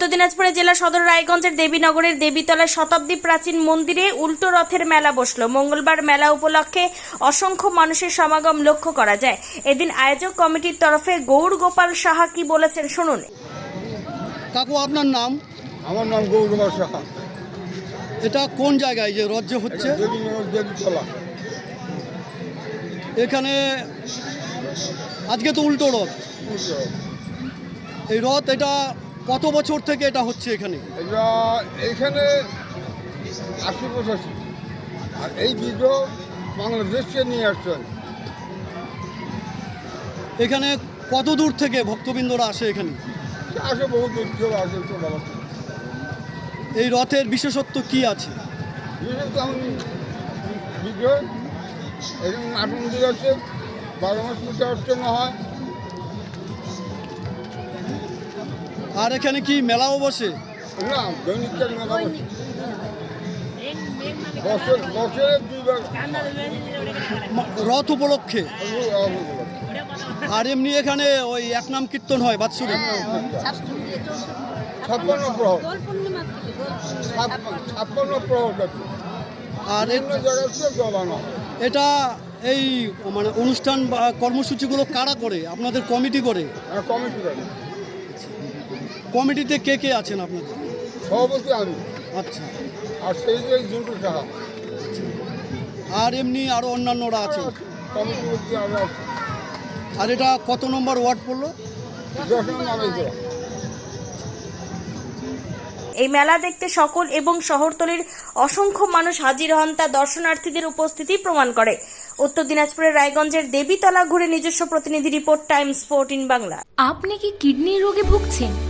উত্তর দিনাজপুরে জেলা সদর রায়গঞ্জের দেবীনগরের দেবীতলায় শতাব্দী প্রাচীন মন্দিরে উল্টো রথের মেলা বসল। মঙ্গলবার মেলা উপলক্ষে অসংখ্য মানুষের সমাগম লক্ষ্য করা যায়। এদিন আয়োজক কমিটির তরফে গৌর গোপাল সাহা কি বলেছেন শুনুন। কাকু আপনার নাম? আমার নাম গৌরকুমার সাহা। এটা কোন জায়গায় যে রথ যে হচ্ছে? দেবীনগর দেবীতলা। এখানে আজকে তো উল্টো রথ। এই রথ এটা কত বছর থেকে এটা হচ্ছে এখানে? এটা এইখানে আশি পঁচাশি। আর এই ভিডিও বাংলাদেশকে নিয়ে আসছেন এখানে কত দূর থেকে ভক্তবৃন্দরা আসে এখানে? আসে বহু দূর থেকে আসে এই রথের বিশেষত্ব কি আছে? ভিডিও এখানে নাট মন্দির আছে বারো মাস পূজা অর্চনা হয়। আর এখানে কি মেলাও বসে? না দৈনিক মেলা বসে। বছর বছরে দুইবার। রথ উপলক্ষে? আর এমনি এখানে ওই এক নাম কীর্তন হয় বাৎসুরে ছাপ্পান্ন প্রহর। ছাপ্পান্ন ছাপ্পান্ন। প্রহর আর হয় এটা এই মানে অনুষ্ঠান বা কর্মসূচিগুলো কারা করে? আপনাদের কমিটি করে? কমিটি করে। কমিটিতে কে কে আছেন আপনাদের? সভাপতি আমি। আচ্ছা। আর সেই যে জুন্টু সাহা। আর এমনি আরও অন্যান্যরা আছে। কমিটি বলতে আমরা আর এটা কত নম্বর ওয়ার্ড পড়ল? দশ নম্বর এই মেলা দেখতে সকল এবং শহরতলির অসংখ্য মানুষ হাজির হন তা দর্শনার্থীদের উপস্থিতি প্রমাণ করে। উত্তর দিনাজপুরের রায়গঞ্জের দেবীতলা ঘুরে নিজস্ব প্রতিনিধি রিপোর্ট টাইমস ফোরটিন বাংলা। আপনি কি কিডনির রোগে ভুগছেন?